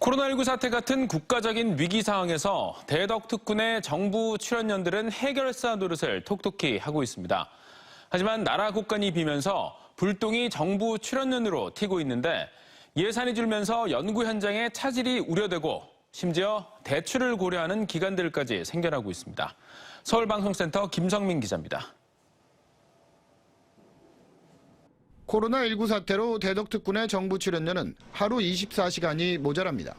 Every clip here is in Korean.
코로나19 사태 같은 국가적인 위기 상황에서 대덕 특군의 정부 출연연들은 해결사 노릇을 톡톡히 하고 있습니다. 하지만 나라 국간이 비면서 불똥이 정부 출연연으로 튀고 있는데 예산이 줄면서 연구 현장에 차질이 우려되고 심지어 대출을 고려하는 기관들까지 생겨나고 있습니다. 서울방송센터 김성민 기자입니다. 코로나19 사태로 대덕특군의 정부 출연료는 하루 24시간이 모자랍니다.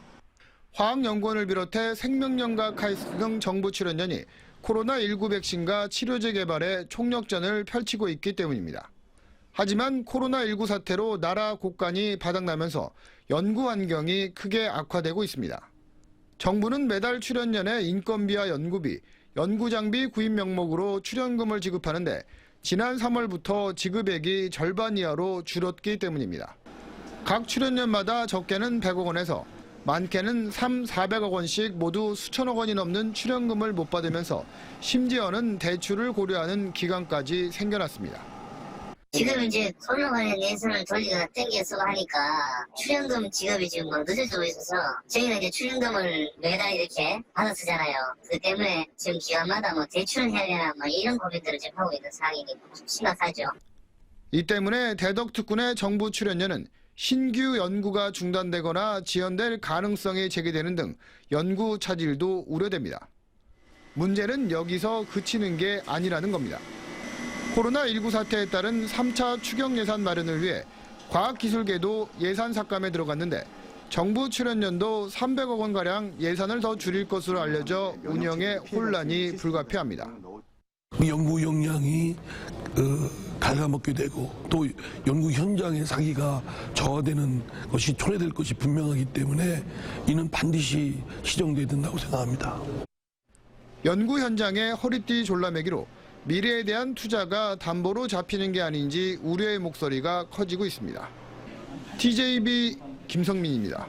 화학연구원을 비롯해 생명연과 카이스트 등 정부 출연연이 코로나19 백신과 치료제 개발에 총력전을 펼치고 있기 때문입니다. 하지만 코로나19 사태로 나라 곳간이 바닥나면서 연구 환경이 크게 악화되고 있습니다. 정부는 매달 출연연의 인건비와 연구비, 연구장비 구입 명목으로 출연금을 지급하는데 지난 3월부터 지급액이 절반 이하로 줄었기 때문입니다. 각 출연연마다 적게는 100억 원에서 많게는 3, 400억 원씩 모두 수천억 원이 넘는 출연금을 못 받으면서 심지어는 대출을 고려하는 기간까지 생겨났습니다. 지금 이제 관련 예산을 돌리거나 땡겨서 하니까 출연금 지급이 지금 막 늦어지고 있어서 저희가 이제 출연금을 매달 이렇게 받아 쓰잖아요. 그 때문에 지금 기관마다 뭐 대출을 해야 되나 뭐 이런 고민들을 지금 하고 있는 상황이니 좀 심각하죠. 이 때문에 대덕특군의 정부 출연료는 신규 연구가 중단되거나 지연될 가능성이 제기되는 등 연구 차질도 우려됩니다. 문제는 여기서 그치는 게 아니라는 겁니다. 코로나19 사태에 따른 3차 추경 예산 마련을 위해 과학기술계도 예산 삭감에 들어갔는데 정부 출연연도 300억 원가량 예산을 더 줄일 것으로 알려져 운영에 혼란이 불가피합니다. 연구 역량이 어, 갉아먹게 되고 또 연구 현장의 사기가 저하되는 것이 초래될 것이 분명하기 때문에 이는 반드시 시정돼야 된다고 생각합니다. 연구 현장의 허리띠 졸라매기로 미래에 대한 투자가 담보로 잡히는 게 아닌지 우려의 목소리가 커지고 있습니다. TJB 김성민입니다.